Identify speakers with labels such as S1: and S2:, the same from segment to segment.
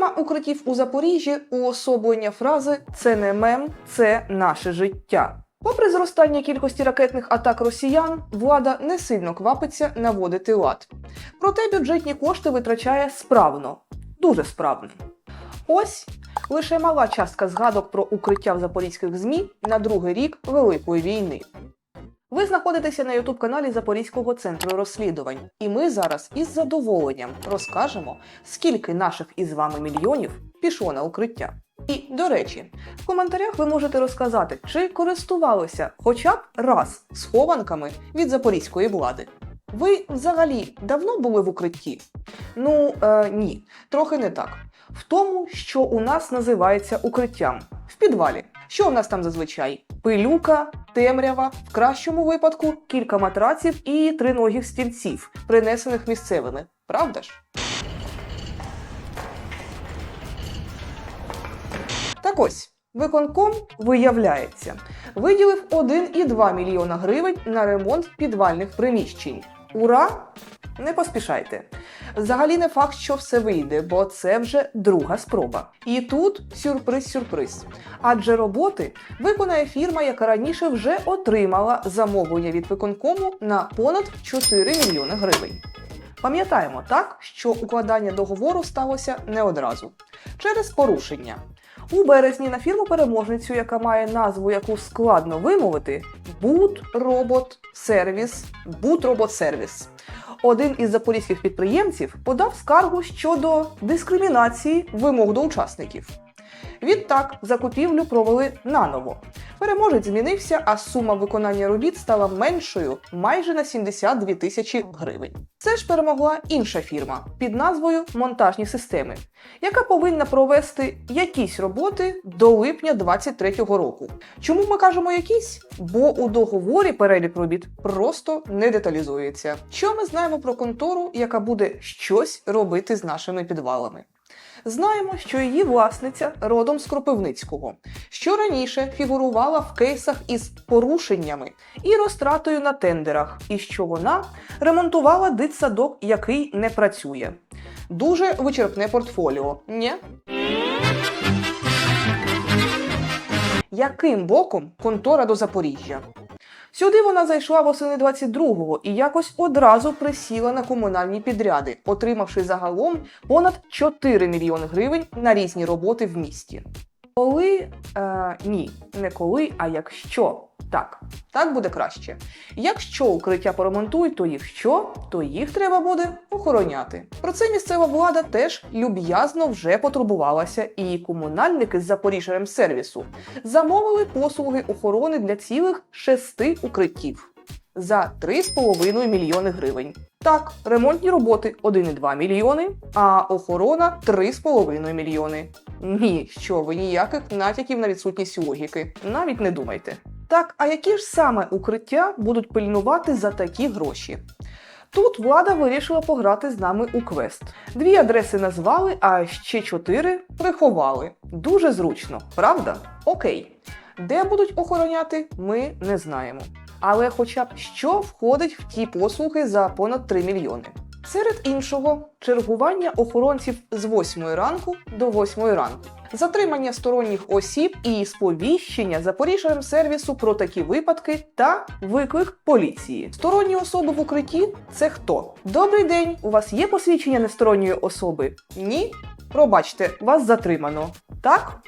S1: Тема укриттів у Запоріжжі уособлення фрази Це не мем, це наше життя. Попри зростання кількості ракетних атак росіян, влада не сильно квапиться наводити лад. Проте бюджетні кошти витрачає справно, дуже справно. Ось лише мала частка згадок про укриття в запорізьких ЗМІ на другий рік Великої війни. Ви знаходитеся на ютуб-каналі Запорізького центру розслідувань, і ми зараз із задоволенням розкажемо, скільки наших із вами мільйонів пішло на укриття. І, до речі, в коментарях ви можете розказати, чи користувалися хоча б раз схованками від запорізької влади. Ви взагалі давно були в укритті? Ну е, ні, трохи не так. В тому, що у нас називається укриттям в підвалі. Що у нас там зазвичай? Пилюка, темрява, в кращому випадку кілька матраців і триногих стільців, принесених місцевими. Правда ж? Так ось, виконком, виявляється, виділив 1,2 мільйона гривень на ремонт підвальних приміщень. Ура! Не поспішайте. Взагалі не факт, що все вийде, бо це вже друга спроба. І тут сюрприз-сюрприз. Адже роботи виконає фірма, яка раніше вже отримала замовлення від виконкому на понад 4 мільйони гривень. Пам'ятаємо так, що укладання договору сталося не одразу через порушення. У березні на фірму переможницю, яка має назву, яку складно вимовити, Boot Robot Service, Boot Robot Service. Один із запорізьких підприємців подав скаргу щодо дискримінації вимог до учасників. Відтак закупівлю провели наново. Переможець змінився, а сума виконання робіт стала меншою майже на 72 тисячі гривень. Це ж перемогла інша фірма під назвою Монтажні системи, яка повинна провести якісь роботи до липня 2023 року. Чому ми кажемо якісь? Бо у договорі перелік робіт просто не деталізується. Що ми знаємо про контору, яка буде щось робити з нашими підвалами? Знаємо, що її власниця родом з Кропивницького, що раніше фігурувала в кейсах із порушеннями і розтратою на тендерах, і що вона ремонтувала дитсадок, який не працює. Дуже вичерпне портфоліо, ні? Яким боком контора до Запоріжжя? Сюди вона зайшла восени 22-го і якось одразу присіла на комунальні підряди, отримавши загалом понад 4 мільйони гривень на різні роботи в місті. Коли е, ні, не коли, а якщо так, так буде краще. Якщо укриття поремонтують, то їх що, то їх треба буде охороняти. Про це місцева влада теж люб'язно вже потурбувалася, і комунальники з Запоріжжя-Ремсервісу замовили послуги охорони для цілих шести укриттів за 3,5 мільйони гривень. Так, ремонтні роботи 1,2 мільйони, а охорона 3,5 мільйони. Ні, що ви ніяких натяків на відсутність логіки. Навіть не думайте. Так, а які ж саме укриття будуть пильнувати за такі гроші? Тут влада вирішила пограти з нами у квест. Дві адреси назвали, а ще чотири приховали. Дуже зручно, правда? Окей. Де будуть охороняти, ми не знаємо. Але хоча б що входить в ті послуги за понад 3 мільйони. Серед іншого, чергування охоронців з 8 ранку до 8 ранку, затримання сторонніх осіб і сповіщення Запоріжжям сервісу про такі випадки та виклик поліції. Сторонні особи в укритті це хто? Добрий день, у вас є посвідчення несторонньої особи? Ні? Пробачте, вас затримано. Так?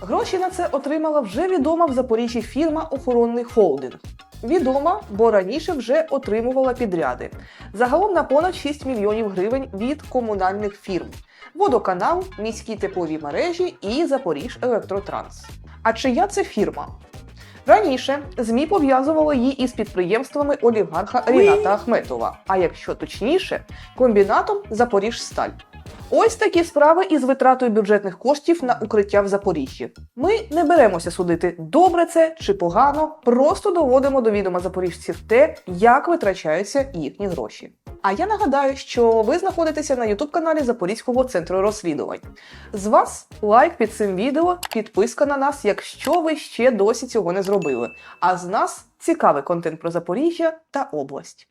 S1: Гроші на це отримала вже відома в Запоріжжі фірма Охоронний холдинг. Відома, бо раніше вже отримувала підряди. Загалом на понад 6 мільйонів гривень від комунальних фірм: водоканал, міські теплові мережі і Запоріж Електротранс. А чия це фірма? Раніше ЗМІ пов'язували її із підприємствами олігарха Ріната Ахметова, а якщо точніше, комбінатом Запоріжсталь. Ось такі справи із витратою бюджетних коштів на укриття в Запоріжжі. Ми не беремося судити, добре це чи погано, просто доводимо до відома запоріжців те, як витрачаються їхні гроші. А я нагадаю, що ви знаходитеся на ютуб-каналі Запорізького центру розслідувань. З вас лайк під цим відео, підписка на нас, якщо ви ще досі цього не зробили. А з нас цікавий контент про Запоріжжя та область.